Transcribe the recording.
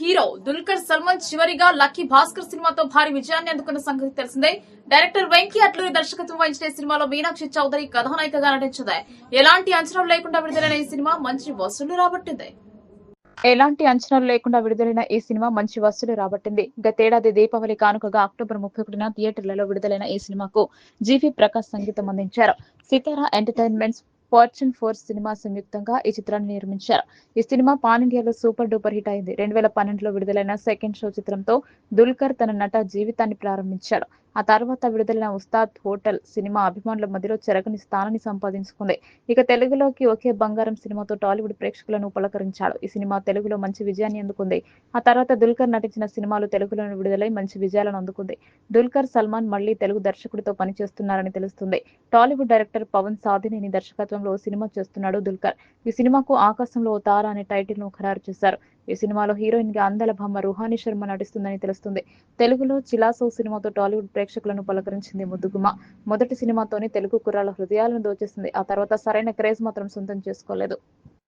Hero Dulquer Salman చివరిగా lucky Bhaskar సినిమాతో భారీ విజయాన్ని అందుకున్న సంగతి తెలిసిందే. డైరెక్టర్ వెంకీ అట్లూరి దర్శకత్వం వహించిన ఈ సినిమాలో మీనాక్షి చౌదరి కథానాయికగా నటించింది. ఎలాంటి అంచనాలు లేకుండా విడుదలైన ఈ సినిమా మంచి వసూళ్ళు రాబట్టింది. ఎలాంటి అంచనాలు లేకుండా విడుదలైన ఈ సినిమా మంచి వసూలు రాబట్టింది. గతేడాది దీపావళి కానుకగా అక్టోబర్ ముప్పై ఒకటిన థియేటర్లలో విడుదలైన ఈ సినిమాకు జీవి ప్రకాష్ సంగీతం అందించారు. Sithara entertainments fortune four cinema సంయుక్తంగా ఈ చిత్రాన్ని నిర్మించారు. ఈ సినిమా పాన్ ఇండియాలో సూపర్ డూపర్ హిట్ అయింది. రెండు వేల పన్నెండులో విడుదలైన సెకండ్ షో చిత్రంతో దుల్కర్ తన నట జీవితాన్ని ప్రారంభించాడు. ఆ తర్వాత విడుదలైన ఉస్తాద్ హోటల్ సినిమా అభిమానుల మధ్యలో చెరగని స్థానాన్ని సంపాదించుకుంది. ఇక తెలుగులోకి ఒకే బంగారం సినిమాతో టాలీవుడ్ ప్రేక్షకులను పలకరించాడు. ఈ సినిమా తెలుగులో మంచి విజయాన్ని అందుకుంది. ఆ తర్వాత దుల్కర్ నటించిన సినిమాలు తెలుగులో విడుదలై మంచి విజయాలను అందుకుంది. దుల్కర్ సల్మాన్ మళ్ళీ తెలుగు దర్శకుడితో పనిచేస్తున్నారని తెలుస్తుంది. టాలీవుడ్ డైరెక్టర్ పవన్ సాధినేని దర్శకత్వంలో ఓ సినిమా చేస్తున్నాడు దుల్కర్. ఈ సినిమాకు ఆకాశంలో ఓ తార అనే టైటిల్ను ఖరారు చేశారు. ఈ సినిమాలో హీరోయిన్గా అందల భామ రుహాని శర్మ నటిస్తుందని తెలుస్తుంది. తెలుగులో చిలాసో సినిమాతో టాలీవుడ్ ప్రేక్షకులను పలకరించింది ముద్దుగుమ. మొదటి సినిమాతోనే తెలుగు కుర్రాల హృదయాలను దోచేసింది. ఆ తర్వాత సరైన క్రేజ్ మాత్రం సొంతం చేసుకోలేదు.